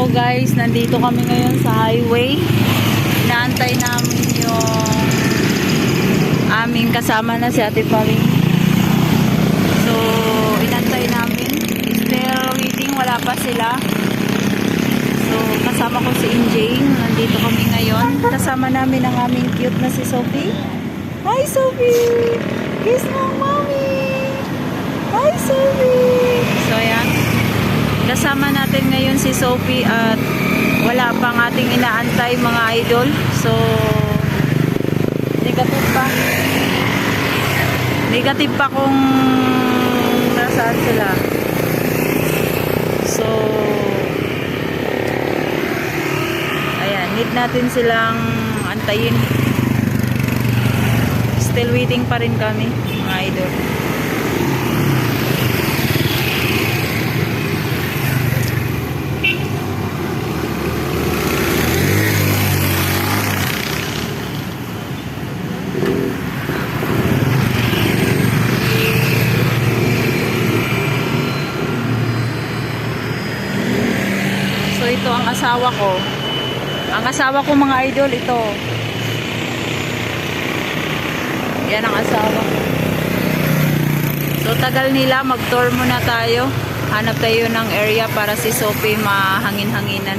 So guys, nandito kami ngayon sa highway. Inaantay namin yung aming kasama na si Ate Paring. So, inantay namin. Still waiting, wala pa sila. So, kasama ko si Injane. Nandito kami ngayon. Kasama namin ang aming cute na si Sophie. Hi, Sophie! Kiss mo, mommy! Hi, Sophie! Kasama natin ngayon si Sophie at wala pang ating inaantay mga idol. So, negative pa. Negative pa kung nasaan sila. So, ayan, need natin silang antayin. Still waiting pa rin kami, mga idol. Ito ang asawa ko. Ang asawa ko mga idol, ito. Yan ang asawa ko. So tagal nila, mag-tour muna tayo. Hanap tayo ng area para si Sophie mahangin-hanginan.